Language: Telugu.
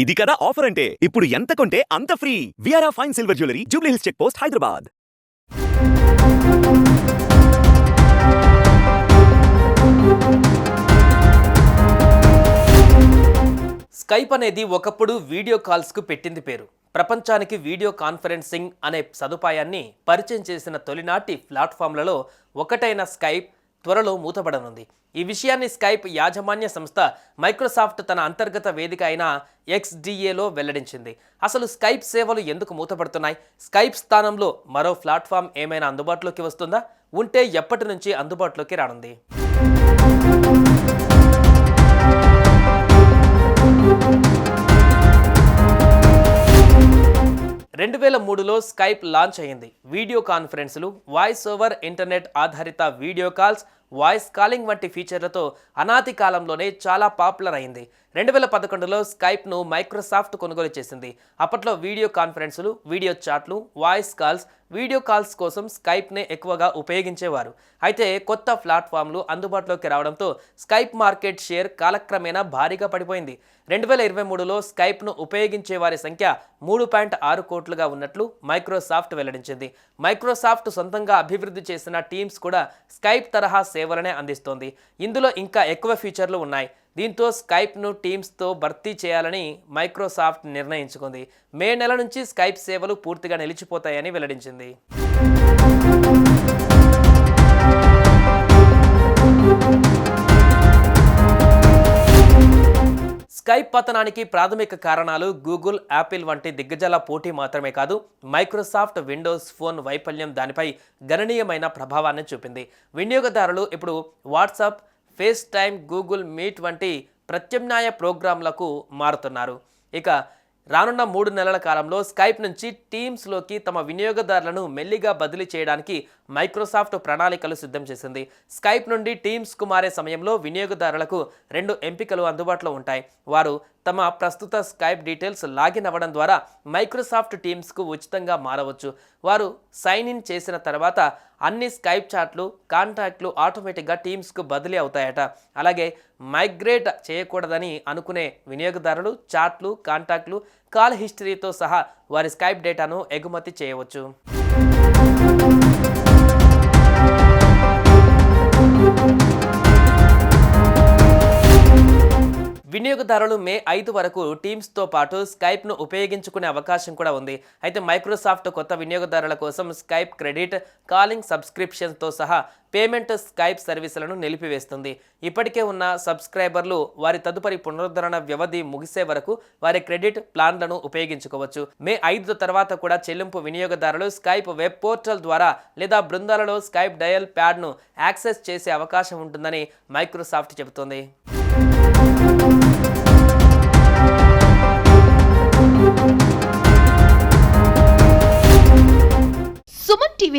ఇది కదా ఆఫర్ అంటే? ఇప్పుడు ఎంత కొంటే అంత free విఆర్ఆ fine silver jewellery Jubilee Hills check post Hyderabad Skype అనేది ఒకప్పుడు వీడియో కాల్స్కు పెట్టింది పేరు. ప్రపంచానికి వీడియో కాన్ఫరెన్సింగ్ అనే సదుపాయాన్ని పరిచయం చేసిన తొలినాటి ప్లాట్ఫామ్లలో ఒకటైన స్కైప్ త్వరలో మూతపడనుంది. ఈ విషయాన్ని స్కైప్ యాజమాన్య సంస్థ మైక్రోసాఫ్ట్ తన అంతర్గత వేదిక అయిన ఎక్స్డిఏలో వెల్లడించింది. అసలు స్కైప్ సేవలు ఎందుకు మూతపడుతున్నాయి? స్కైప్ స్థానంలో మరో ప్లాట్ఫామ్ ఏమైనా అందుబాటులోకి వస్తుందా? ఉంటే ఎప్పటి నుంచి అందుబాటులోకి రానుంది? వేల మూడులో స్కైప్ లాంచ్ అయింది వీడియో కాన్ఫరెన్సులు వాయిస్ ఓవర్ ఇంటర్నెట్ ఆధారిత వీడియో కాల్స్ వాయిస్ కాలింగ్ వంటి ఫీచర్లతో అనాది కాలంలోనే చాలా పాపులర్ అయింది. రెండు వేల పదకొండులో స్కైప్ను మైక్రోసాఫ్ట్ కొనుగోలు చేసింది. అప్పట్లో వీడియో కాన్ఫరెన్సులు వీడియో చాట్లు వాయిస్ కాల్స్ వీడియో కాల్స్ కోసం స్కైప్నే ఎక్కువగా ఉపయోగించేవారు. అయితే కొత్త ప్లాట్ఫామ్లు అందుబాటులోకి రావడంతో స్కైప్ మార్కెట్ షేర్ కాలక్రమేణా భారీగా పడిపోయింది. రెండు వేల ఇరవై మూడులో స్కైప్ను ఉపయోగించే వారి సంఖ్య మూడు పాయింట్ ఆరు కోట్లుగా ఉన్నట్లు మైక్రోసాఫ్ట్ వెల్లడించింది. మైక్రోసాఫ్ట్ సొంతంగా అభివృద్ధి చేసిన టీమ్స్ కూడా స్కైప్ తరహా సేవలనే అందిస్తోంది. ఇందులో ఇంకా ఎక్కువ ఫీచర్లు ఉన్నాయి. దీంతో స్కైప్ను టీమ్స్తో భర్తీ చేయాలని మైక్రోసాఫ్ట్ నిర్ణయించుకుంది. మే నెల నుంచి స్కైప్ సేవలు పూర్తిగా నిలిచిపోతాయని వెల్లడించింది. పతనానికి ప్రాథమిక కారణాలు గూగుల్ యాపిల్ వంటి దిగ్గజాల పోటీ మాత్రమే కాదు మైక్రోసాఫ్ట్ విండోస్ ఫోన్ వైఫల్యం దానిపై గణనీయమైన ప్రభావాన్ని చూపింది. వినియోగదారులు ఇప్పుడు WhatsApp FaceTime Google Meet వంటి ప్రత్యామ్నాయ ప్రోగ్రాంలకు మారుతున్నారు. ఇక రానున్న మూడు నెలల కాలంలో స్కైప్ నుంచి టీమ్స్లోకి తమ వినియోగదారులను మెల్లిగా బదిలీ చేయడానికి మైక్రోసాఫ్ట్ ప్రణాళికలు సిద్ధం చేసింది. స్కైప్ నుండి టీమ్స్కు మారే సమయంలో వినియోగదారులకు రెండు ఎంపికలు అందుబాటులో ఉంటాయి. వారు తమ ప్రస్తుత స్కైప్ డీటెయిల్స్ లాగిన్ అవ్వడం ద్వారా మైక్రోసాఫ్ట్ టీమ్స్కు ఉచితంగా మారవచ్చు. వారు సైన్ ఇన్ చేసిన తర్వాత అన్ని స్కైప్ చాట్లు కాంటాక్ట్లు ఆటోమేటిక్గా టీమ్స్కు బదిలీ అవుతాయట. అలాగే మైగ్రేట్ చేయకూడదని అనుకునే వినియోగదారులు చాట్లు కాంటాక్ట్లు కాల్ హిస్టరీతో సహా వారి స్కైప్ డేటాను ఎగుమతి చేయవచ్చు. వినియోగదారులు మే ఐదు వరకు టీమ్స్తో పాటు స్కైప్ను ఉపయోగించుకునే అవకాశం కూడా ఉంది. అయితే మైక్రోసాఫ్ట్ కొత్త వినియోగదారుల కోసం స్కైప్ క్రెడిట్ కాలింగ్ సబ్స్క్రిప్షన్తో సహా పేమెంట్ స్కైప్ సర్వీసులను నిలిపివేస్తుంది. ఇప్పటికే ఉన్న సబ్స్క్రైబర్లు వారి తదుపరి పునరుద్ధరణ వ్యవధి ముగిసే వరకు వారి క్రెడిట్ ప్లాన్లను ఉపయోగించుకోవచ్చు. మే ఐదు తర్వాత కూడా చెల్లింపు వినియోగదారులు స్కైప్ వెబ్ పోర్టల్ ద్వారా లేదా బృందాలలో స్కైప్ డయల్ ప్యాడ్ను యాక్సెస్ చేసే అవకాశం ఉంటుందని మైక్రోసాఫ్ట్ చెబుతోంది.